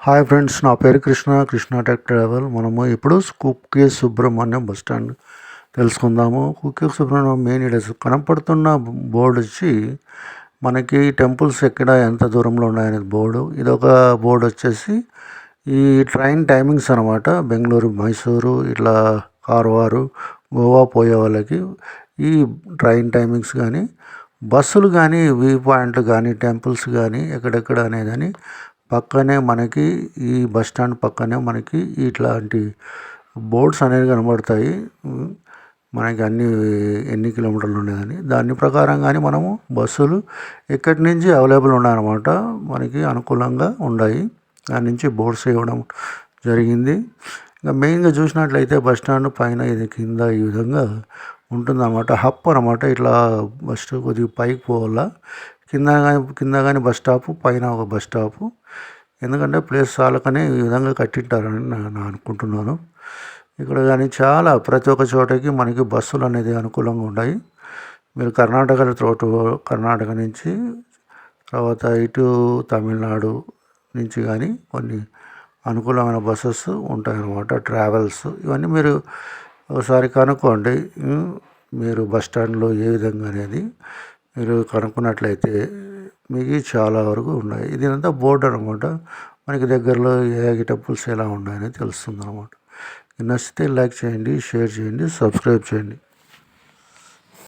Hi friends నా పేరు Krishna Krishna tech travel. మనము ఇప్పుడు కుక్కే సుబ్రహ్మణ్యం బస్ స్టాండ్ తెలుసుకుందాము. కుక్కే సుబ్రహ్మణ్యం మెయిన్ ఇడస్ కనపడుతున్న బోర్డు వచ్చి మనకి టెంపుల్స్ ఎక్కడ ఎంత దూరంలో ఉన్నాయనేది బోర్డు. ఇది ఒక బోర్డు వచ్చేసి ఈ ట్రైన్ టైమింగ్స్ అనమాట బెంగళూరు మైసూరు ఇట్లా కార్వారు గోవా పోయే వాళ్ళకి ఈ ట్రైన్ టైమింగ్స్ కానీ బస్సులు కానీ వ్యూ పాయింట్లు కానీ టెంపుల్స్ కానీ ఎక్కడెక్కడ అనేదని పక్కనే మనకి ఈ బస్ స్టాండ్ పక్కనే మనకి ఇట్లాంటి బోర్డ్స్ అనేవి కనబడతాయి. మనకి అన్ని ఎన్ని కిలోమీటర్లు ఉండేదని. దాని ప్రకారంగానే మనము బస్సులు ఎక్కడి నుంచి అవైలబుల్ ఉన్నాయన్నమాట. మనకి అనుకూలంగా ఉన్నాయి. దాని నుంచి బోర్డ్స్ ఇవ్వడం జరిగింది. ఇంకా మెయిన్గా చూసినట్లయితే బస్ స్టాండ్ పైన ఇది కింద ఈ విధంగా ఉంటుందన్నమాట. హప్ అనమాట ఇట్లా బస్ కొద్దిగా పైకి పోవాలా. కింద కానీ కింద కానీ బస్ స్టాప్ పైన ఒక బస్ స్టాపు. ఎందుకంటే ప్లేస్ చాలకనే ఈ విధంగా కట్టింటారని నేను అనుకుంటున్నాను. ఇక్కడ కానీ చాలా ప్రతి ఒక్క చోటకి మనకి బస్సులు అనేది అనుకూలంగా ఉన్నాయి మీరు కర్ణాటక తోట కర్ణాటక నుంచి తర్వాత ఇటు తమిళనాడు నుంచి కానీ కొన్ని అనుకూలమైన బస్సెస్ ఉంటాయన్నమాట ట్రావెల్స్. ఇవన్నీ మీరు ఒకసారి కనుక్కోండి. మీరు బస్ స్టాండ్లో ఏ విధంగా అనేది. మీరు కనుక్కున్నట్లయితే మీకు చాలా వరకు ఉన్నాయి. ఇది అంతా బోర్డు అనమాట. మనకి దగ్గరలో ఏ టెంపుల్స్ ఎలా ఉన్నాయని తెలుస్తుంది అనమాట నచ్చితే లైక్ చేయండి షేర్ చేయండి సబ్స్క్రైబ్ చేయండి.